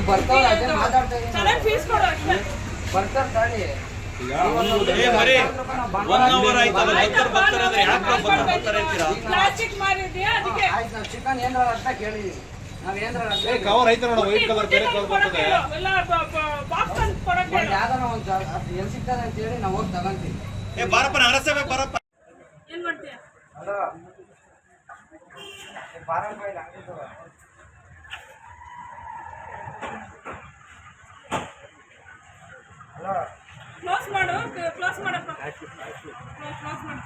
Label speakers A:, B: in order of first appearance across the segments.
A: ಅದೇ ಮಾತಾಡ್ತಾ ಇದ್ದೀನಿ.
B: ಚೆನ್ನಾಗಿ ಫೀಸ್ ಕೊಡು ಅಷ್ಟೇ.
A: ಬರ್ತಾರೆ ತಾಳಿ. ಚಿಕನ್ ಏನಾರ ಅಂತ ಕೇಳಿದೀವಿ.
C: ಕವರ್ ಐತೆ ನೋಡ ವೈಟ್ ಕಲರ್ ಬೇರೆ ಕಲರ್ ಬರ್ತದೆ.
B: ಎಲ್ಲ.
A: ಯಾವ್ದಾರ ಒಂದ್ ಸಿಗ್ತದೆ ಅಂತ ಹೇಳಿ ನಾವು ಹೋಗಿ ತಗೊಂತೀವಿ.
D: ಏ ಬಾರಪ್ಪ ನಗರಸಭೆ ಬಾರಪ್ಪ.
B: ಏನ್ ಮಾಡ್ತೀಯ?
A: ಹಲೋ ಬಾರಪ್ಪ ಇಲ್ಲಿ
B: ಕ್ಲೋಸ್ ಮಾಡು ಕ್ಲೋಸ್ ಮಾಡಪ್ಪ. ಕ್ಲೋಸ್ ಮಾಡು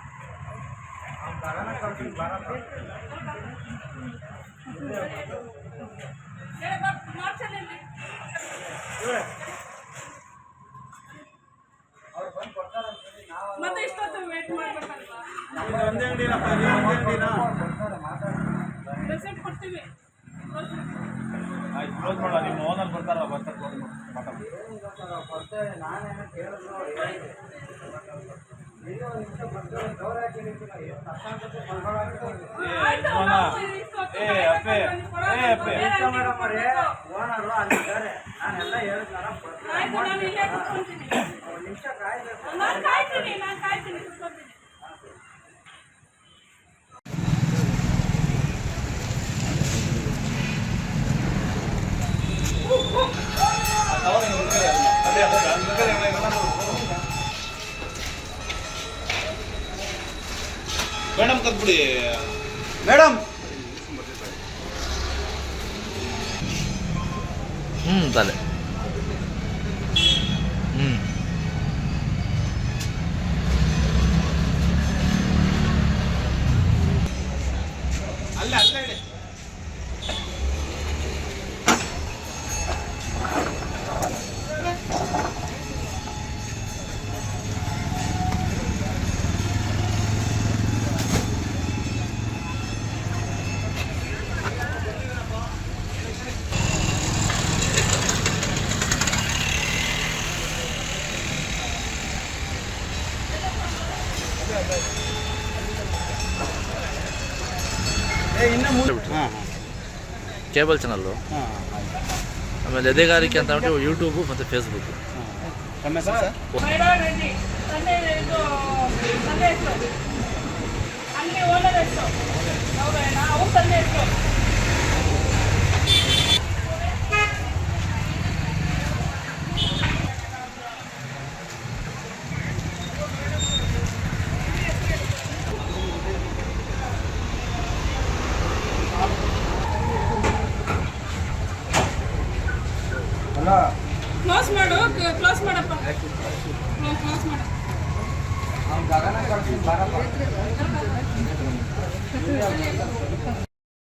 B: ಮತ್ತೆ ಇಷ್ಟೊತ್ತು ವೇಟ್ ಮಾಡ್ಬೇಕಲ್ವಾ?
C: ಒಂದೇ ಅಂಗಡಿನಪ್ಪ ಒಂದೇ ಅಂಗಡಿನ? ಏ, ಅಪ್ಪೆ. ಏ, ಅಪ್ಪೆ.
A: ಓನರು ಅಲ್ಲಿದ್ದಾರೆ. ನಾನೆಲ್ಲ ಹೇಳಿದ್ನಲ್ಲ ಒಂದ್ ನಿಮಿಷ ಕಾಯ್ಬೇಕು.
C: ಮೇಡಮ್ ಕರ್ಬಿಡಿ ಮೇಡಮ್. ಹ್ಞೂ ತಲೆ
E: ಕೇಬಲ್ ಚಾನಲ್ಲು?
C: ಹಾಂ
E: ಆಮೇಲೆ ಎದೆಗಾರಿಕೆ ಅಂತ ಹೇಳ್ಬಿಟ್ಟು ಯೂಟ್ಯೂಬು ಮತ್ತು ಫೇಸ್ಬುಕ್.
B: ತಂದೆ ಕ್ಲೋಸ್ ಮಾಡು ಕ್ಲೋಸ್ ಮಾಡಪ್ಪ. ಕ್ಲೋಸ್ ಮಾಡು.
A: ಗಗನ